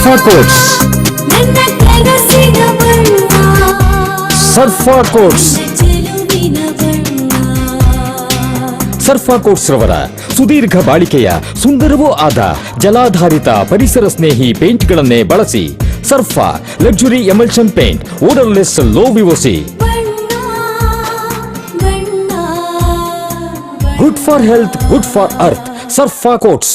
Quotes ನನ್ನ ಕನಸಿನ ಬಣ್ಣ ಸರ್ಫಾ ಕೋಟ್ಸ್ ಚೆಲುವಿನ ಬಣ್ಣ ಸರ್ಫಾ ಕೋಟ್ಸ್ ರವರ ಸುದೀರ್ಘ ಬಾಳಿಕೆಯ ಸುಂದರವೂ ಆದ ಜಲಾಧಾರಿತ ಪರಿಸರ ಸ್ನೇಹಿ ಪೇಂಟ್ಗಳನ್ನೇ ಬಳಸಿ Surfa luxury emulsion paint odourless low VOC ಬಣ್ಣ ಬಣ್ಣ good for health good for earth Surfa coats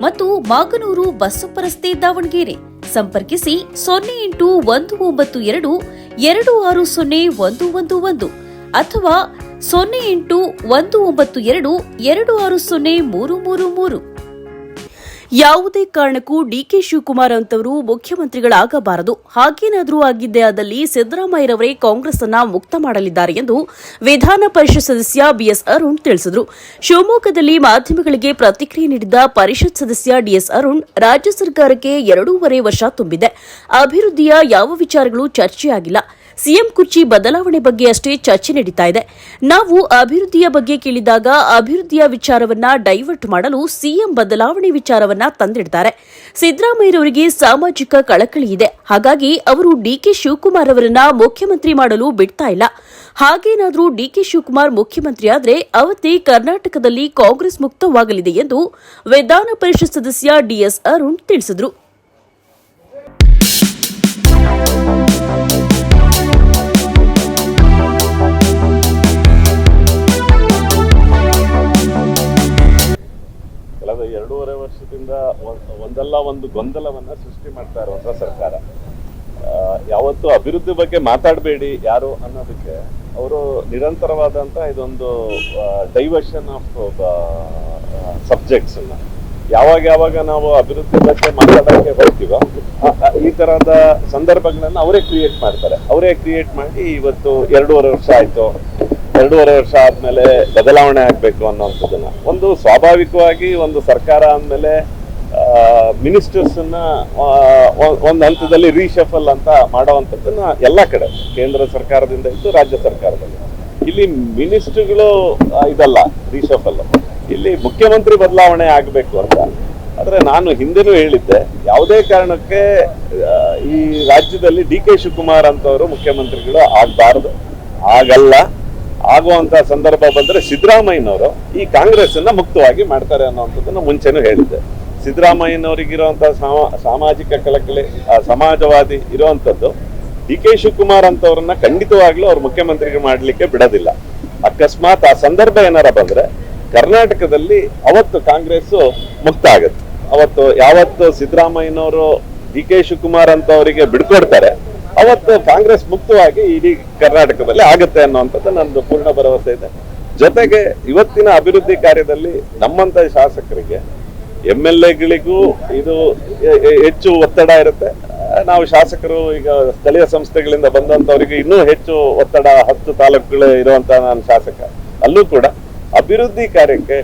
ಮತ್ತು ಮಾಗನೂರು ಬಸ್ಸಪ್ಪ ರಸ್ತೆ ದಾವಣಗೆರೆ. ಸಂಪರ್ಕಿಸಿ ಸೊನ್ನೆ ಎಂಟು ಒಂದು ಒಂಬತ್ತು ಎರಡು ಎರಡು ಆರು ಸೊನ್ನೆ ಒಂದು ಒಂದು ಒಂದು ಅಥವಾ ಸೊನ್ನೆ ಎಂಟು ಒಂದು ಒಂಬತ್ತು ಎರಡು ಎರಡು ಆರು ಸೊನ್ನೆ ಮೂರು ಮೂರು ಮೂರು. ಯಾವುದೇ ಕಾರಣಕ್ಕೂ ಡಿಕೆ ಶಿವಕುಮಾರ್ ಅಂತವರು ಮುಖ್ಯಮಂತ್ರಿಗಳಾಗಬಾರದು. ಹಾಗೇನಾದರೂ ಆಗಿದ್ದೇ ಆದಲ್ಲಿ ಸಿದ್ದರಾಮಯ್ಯರವರೇ ಕಾಂಗ್ರೆಸ್ ಅನ್ನ ಮುಕ್ತ ಮಾಡಲಿದ್ದಾರೆ ಎಂದು ವಿಧಾನ ಪರಿಷತ್ ಸದಸ್ಯ ಬಿಎಸ್ ಅರುಣ್ ತಿಳಿಸಿದರು. ಶಿವಮೊಗ್ಗದಲ್ಲಿ ಮಾಧ್ಯಮಗಳಿಗೆ ಪ್ರತಿಕ್ರಿಯೆ ನೀಡಿದ ಪರಿಷತ್ ಸದಸ್ಯ ಡಿಎಸ್ ಅರುಣ್, ರಾಜ್ಯ ಸರ್ಕಾರಕ್ಕೆ ಎರಡೂವರೆ ವರ್ಷ ತುಂಬಿದೆ. ಅಭಿವೃದ್ಧಿಯ ಯಾವ ವಿಚಾರಗಳು ಚರ್ಚೆಯಾಗಿಲ್ಲ. ಸಿಎಂ ಕುರ್ಚಿ ಬದಲಾವಣೆ ಬಗ್ಗೆ ಅಷ್ಟೇ ಚರ್ಚೆ ನಡೀತಾ ಇದೆ. ನಾವು ಅಭಿವೃದ್ಧಿಯ ಬಗ್ಗೆ ಕೇಳಿದಾಗ ಅಭಿವೃದ್ಧಿಯ ವಿಚಾರವನ್ನ ಡೈವರ್ಟ್ ಮಾಡಲು ಸಿಎಂ ಬದಲಾವಣೆ ವಿಚಾರವನ್ನ ತಂದಿಡ್ತಾರೆ. ಸಿದ್ದರಾಮಯ್ಯರವರಿಗೆ ಸಾಮಾಜಿಕ ಕಳಕಳಿ ಇದೆ. ಹಾಗಾಗಿ ಅವರು ಡಿಕೆ ಶಿವಕುಮಾರ್ ಅವರನ್ನ ಮುಖ್ಯಮಂತ್ರಿ ಮಾಡಲು ಬಿಡ್ತಾ ಇಲ್ಲ. ಹಾಗೇನಾದರೂ ಡಿಕೆ ಶಿವಕುಮಾರ್ ಮುಖ್ಯಮಂತ್ರಿ ಆದರೆ ಅವತ್ತೇ ಕರ್ನಾಟಕದಲ್ಲಿ ಕಾಂಗ್ರೆಸ್ ಮುಕ್ತವಾಗಲಿದೆ ಎಂದು ವಿಧಾನ ಪರಿಷತ್ ಸದಸ್ಯ ಡಿಎಸ್ ಅರುಣ್ ತಿಳಿಸಿದರು. ಒಂದಲ್ಲ ಒಂದು ಗೊಂದಲವನ್ನ ಸೃಷ್ಟಿ ಮಾಡ್ತಾ ಇರುವಂತ ಸರ್ಕಾರ. ಯಾವತ್ತು ಅಭಿವೃದ್ಧಿ ಬಗ್ಗೆ ಮಾತಾಡಬೇಡಿ ಯಾರು ಅನ್ನೋದಕ್ಕೆ. ಅವರು ನಿರಂತರವಾದಂತ ಇದೊಂದು ಡೈವರ್ಷನ್ ಆಫ್ ಸಬ್ಜೆಕ್ಟ್ಸ್ ಅನ್ನ. ಯಾವಾಗ ಯಾವಾಗ ನಾವು ಅಭಿವೃದ್ಧಿ ಬಗ್ಗೆ ಮಾತಾಡೋಕೆ ಹೋಗ್ತೀವೋ, ಆ- ಆ- ಈ ತರಹದ ಸಂದರ್ಭಗಳನ್ನ ಅವರೇ ಕ್ರಿಯೇಟ್ ಮಾಡ್ತಾರೆ. ಅವರೇ ಕ್ರಿಯೇಟ್ ಮಾಡಿ ಇವತ್ತು ಎರಡೂವರೆ ವರ್ಷ ಆಯ್ತು. ಎರಡೂವರೆ ವರ್ಷ ಆದ್ಮೇಲೆ ಬದಲಾವಣೆ ಆಗ್ಬೇಕು ಅನ್ನೋಂಥದ್ದನ್ನ ಒಂದು ಸ್ವಾಭಾವಿಕವಾಗಿ ಒಂದು ಸರ್ಕಾರ ಅಂದಮೇಲೆ ಮಿನಿಸ್ಟರ್ಸ್ ಒಂದು ಹಂತದಲ್ಲಿ ರೀಶಫಲ್ ಅಂತ ಮಾಡುವಂಥದ್ದನ್ನ ಎಲ್ಲ ಕಡೆ, ಕೇಂದ್ರ ಸರ್ಕಾರದಿಂದ ಇದ್ದು ರಾಜ್ಯ ಸರ್ಕಾರದಲ್ಲಿ. ಇಲ್ಲಿ ಮಿನಿಸ್ಟರ್ಗಳು ಇದಲ್ಲ ರೀಶಫಲ್ ಇಲ್ಲಿ ಮುಖ್ಯಮಂತ್ರಿ ಬದಲಾವಣೆ ಆಗಬೇಕು ಅಂತ. ಆದರೆ ನಾನು ಹಿಂದೆನೂ ಹೇಳಿದ್ದೆ, ಯಾವುದೇ ಕಾರಣಕ್ಕೆ ಈ ರಾಜ್ಯದಲ್ಲಿ ಡಿ ಕೆ ಶಿವಕುಮಾರ್ ಅಂತವರು ಮುಖ್ಯಮಂತ್ರಿಗಳು ಆಗಬಾರ್ದು. ಆಗಲ್ಲ. ಆಗುವಂತ ಸಂದರ್ಭ ಬಂದ್ರೆ ಸಿದ್ದರಾಮಯ್ಯನವರು ಈ ಕಾಂಗ್ರೆಸ್ ಅನ್ನ ಮುಕ್ತವಾಗಿ ಮಾಡ್ತಾರೆ ಅನ್ನೋವಂಥದ್ದನ್ನು ಮುಂಚೆನೂ ಹೇಳಿದ್ದೆ. ಸಿದ್ದರಾಮಯ್ಯನವರಿಗಿರುವಂತಹ ಸಾಮ, ಸಾಮಾಜಿಕ ಕಳಕಳಿ ಸಮಾಜವಾದಿ ಇರುವಂತದ್ದು ಡಿ ಕೆ ಶಿವಕುಮಾರ್ ಅಂತವ್ರನ್ನ ಖಂಡಿತವಾಗ್ಲೂ ಅವ್ರು ಮುಖ್ಯಮಂತ್ರಿಗೆ ಮಾಡ್ಲಿಕ್ಕೆ ಬಿಡೋದಿಲ್ಲ. ಅಕಸ್ಮಾತ್ ಆ ಸಂದರ್ಭ ಏನಾರ ಬಂದ್ರೆ ಕರ್ನಾಟಕದಲ್ಲಿ ಅವತ್ತು ಕಾಂಗ್ರೆಸ್ ಮುಕ್ತ ಆಗುತ್ತೆ. ಅವತ್ತು ಯಾವತ್ತು ಸಿದ್ದರಾಮಯ್ಯನವರು ಡಿ ಕೆ ಶಿವಕುಮಾರ್ ಅಂತ ಅವರಿಗೆ ಬಿಡ್ಕೊಡ್ತಾರೆ, ಅವತ್ತು ಕಾಂಗ್ರೆಸ್ ಮುಕ್ತವಾಗಿ ಇಡೀ ಕರ್ನಾಟಕದಲ್ಲಿ ಆಗುತ್ತೆ ಅನ್ನುವಂಥದ್ದು ನಂದು ಪೂರ್ಣ ಭರವಸೆ ಇದೆ. ಜೊತೆಗೆ ಇವತ್ತಿನ ಅಭಿವೃದ್ಧಿ ಕಾರ್ಯದಲ್ಲಿ ನಮ್ಮಂತ ಶಾಸಕರಿಗೆ ಎಂ ಎಲ್ ಎಗಳಿಗೂ ಇದು ಹೆಚ್ಚು ಒತ್ತಡ ಇರುತ್ತೆ. ನಾವು ಶಾಸಕರು ಈಗ ಸ್ಥಳೀಯ ಸಂಸ್ಥೆಗಳಿಂದ ಬಂದಂತವರಿಗೆ ಇನ್ನೂ ಹೆಚ್ಚು ಒತ್ತಡ, ಹತ್ತು ತಾಲೂಕುಗಳೇ ಇರುವಂತ ನಾನು ಶಾಸಕ. ಅಲ್ಲೂ ಕೂಡ ಅಭಿವೃದ್ಧಿ ಕಾರ್ಯಕ್ಕೆ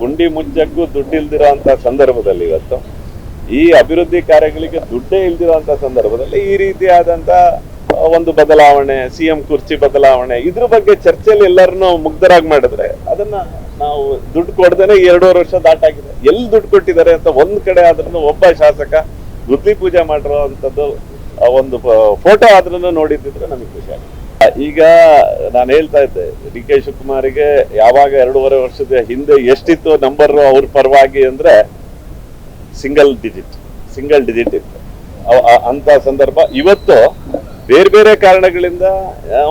ಗುಂಡಿ ಮುಚ್ಚಕ್ಕೂ ದುಡ್ಡಿಲ್ದಿರುವಂತ ಸಂದರ್ಭದಲ್ಲಿ ಇವತ್ತು, ಈ ಅಭಿವೃದ್ಧಿ ಕಾರ್ಯಗಳಿಗೆ ದುಡ್ಡೇ ಇಲ್ದಿರೋಂತ ಸಂದರ್ಭದಲ್ಲಿ ಈ ರೀತಿಯಾದಂತ ಒಂದು ಬದಲಾವಣೆ ಸಿಎಂ ಕುರ್ಚಿ ಬದಲಾವಣೆ, ಇದ್ರ ಬಗ್ಗೆ ಚರ್ಚೆಯಲ್ಲಿ ಎಲ್ಲರನ್ನೂ ಮುಗ್ಧರಾಗಿ ಮಾಡಿದ್ರೆ ಅದನ್ನ ನಾವು ದುಡ್ಡು ಕೊಡ್ದೇನೆ ಎರಡೂವರೆ ವರ್ಷ ದಾಟಾಗಿದೆ. ಎಲ್ಲಿ ದುಡ್ಡು ಕೊಟ್ಟಿದ್ದಾರೆ ಅಂತ ಒಂದ್ ಕಡೆ ಆದ್ರೂ ಒಬ್ಬ ಶಾಸಕ ಗುದ್ಲಿ ಪೂಜೆ ಮಾಡಿರುವಂತದ್ದು ಒಂದು ಫೋಟೋ ಆದ್ರೂ ನೋಡಿದ್ರೆ ನಮಗೆ ಖುಷಿ ಆಗುತ್ತೆ. ಈಗ ನಾನು ಹೇಳ್ತಾ ಇದ್ದೆ, ಡಿ ಕೆ ಶಿವಕುಮಾರಿಗೆ ಯಾವಾಗ ಎರಡೂವರೆ ವರ್ಷದ ಹಿಂದೆ ಎಷ್ಟಿತ್ತು ನಂಬರ್ ಅವ್ರ ಪರವಾಗಿ ಅಂದ್ರೆ ಸಿಂಗಲ್ ಡಿಜಿಟ್ ಸಿಂಗಲ್ ಡಿಜಿಟ್ ಇತ್ತು. ಅಂತ ಸಂದರ್ಭ. ಇವತ್ತು ಬೇರೆ ಬೇರೆ ಕಾರಣಗಳಿಂದ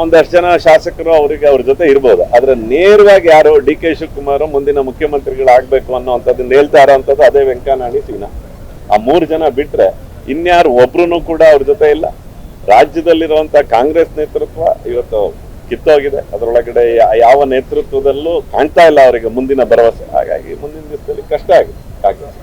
ಒಂದಷ್ಟು ಜನ ಶಾಸಕರು ಅವರಿಗೆ ಅವ್ರ ಜೊತೆ ಇರ್ಬೋದು. ಆದ್ರೆ ನೇರವಾಗಿ ಯಾರು ಡಿ ಕೆ ಶಿವಕುಮಾರ್ ಮುಂದಿನ ಮುಖ್ಯಮಂತ್ರಿಗಳಾಗಬೇಕು ಅನ್ನೋಂಥದ್ದನ್ನ ಹೇಳ್ತಾ ಇರೋಂಥದ್ದು ಅದೇ ವೆಂಕನಾಣಿ ಸೀನಾ. ಆ ಮೂರು ಜನ ಬಿಟ್ರೆ ಇನ್ಯಾರು ಒಬ್ರು ಕೂಡ ಅವ್ರ ಜೊತೆ ಇಲ್ಲ. ರಾಜ್ಯದಲ್ಲಿರುವಂತ ಕಾಂಗ್ರೆಸ್ ನೇತೃತ್ವ ಇವತ್ತು ಕಿತ್ತೋಗಿದೆ. ಅದರೊಳಗಡೆ ಯಾವ ನೇತೃತ್ವದಲ್ಲೂ ಕಾಣ್ತಾ ಇಲ್ಲ ಅವರಿಗೆ ಮುಂದಿನ ಭರವಸೆ. ಹಾಗಾಗಿ ಮುಂದಿನ ದಿವಸದಲ್ಲಿ ಕಷ್ಟ ಆಗಿದೆ. ಕಾಂಗ್ರೆಸ್.